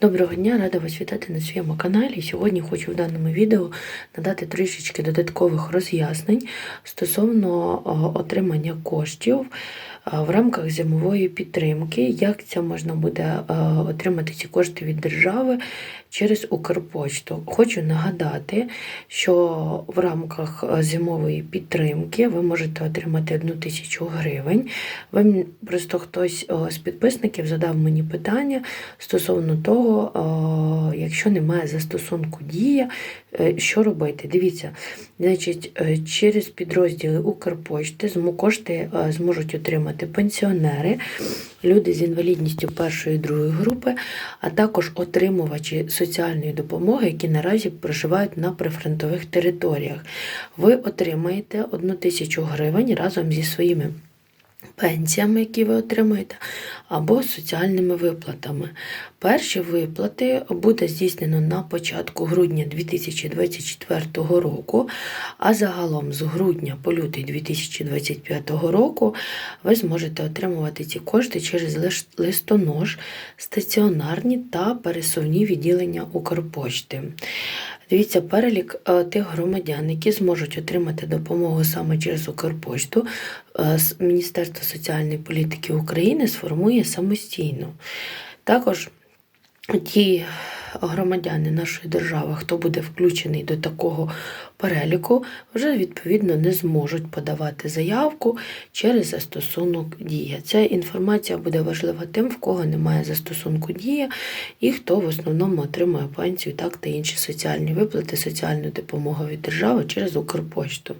Доброго дня, рада вас вітати на своєму каналі. Сьогодні хочу в даному відео надати трішечки додаткових роз'яснень стосовно е, отримання коштів в рамках зимової підтримки. Як це можна буде е, отримати ці кошти від держави через Укрпочту? Хочу нагадати, що в рамках е, зимової підтримки ви можете отримати одну тисячу гривень. Ви просто хтось е, з підписників задав мені питання стосовно того, якщо немає застосунку дія, що робити? Дивіться, значить, через підрозділи Укрпочти кошти зможуть отримати пенсіонери, люди з інвалідністю першої і другої групи, а також отримувачі соціальної допомоги, які наразі проживають на прифронтових територіях. Ви отримаєте одну тисячу гривень разом зі своїми пенсіями, які ви отримуєте, або соціальними виплатами. Перші виплати буде здійснено на початку грудня 2024 року, а загалом з грудня по лютий 2025 року ви зможете отримувати ці кошти через листонож, стаціонарні та пересувні відділення Укрпочти. Дивіться, перелік е, тих громадян, які зможуть отримати допомогу саме через Укрпошту, е, Міністерство соціальної політики України сформує самостійно. Також ті громадяни нашої держави, хто буде включений до такого переліку, вже відповідно не зможуть подавати заявку через застосунок Дія. Ця інформація буде важлива тим, в кого немає застосунку Дія і хто в основному отримує пенсію, так та інші соціальні виплати, соціальну допомогу від держави через Укрпошту.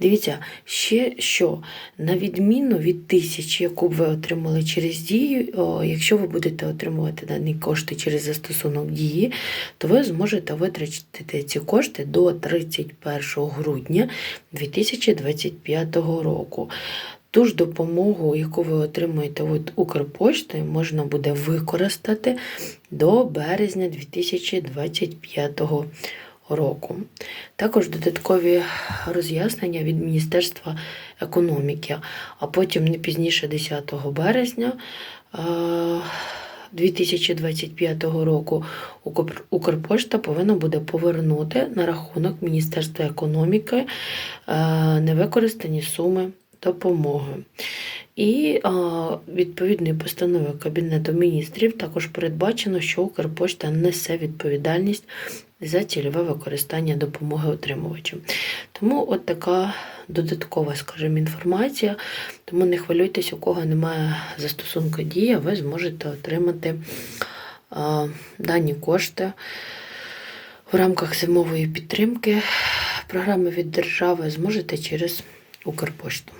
Дивіться, ще що, на відміну від тисячі, яку б ви отримали через дію, якщо ви будете отримувати дані кошти через застосунок дії, то ви зможете витратити ці кошти до 31 грудня 2025 року. Ту ж допомогу, яку ви отримуєте від Укрпошти, можна буде використати до березня 2025 року. Також додаткові роз'яснення від Міністерства економіки, а потім не пізніше 10 березня. Е, 2025 року Укрпошта повинна буде повернути на рахунок Міністерства економіки е, невикористані суми допомоги. І відповідною постановою Кабінету міністрів також передбачено, що Укрпошта несе відповідальність за цільове використання допомоги отримувачам. Тому от така додаткова, скажімо, інформація. Тому не хвилюйтесь, у кого немає застосунку дія, ви зможете отримати дані кошти в рамках зимової підтримки програми від держави зможете через Укрпошту.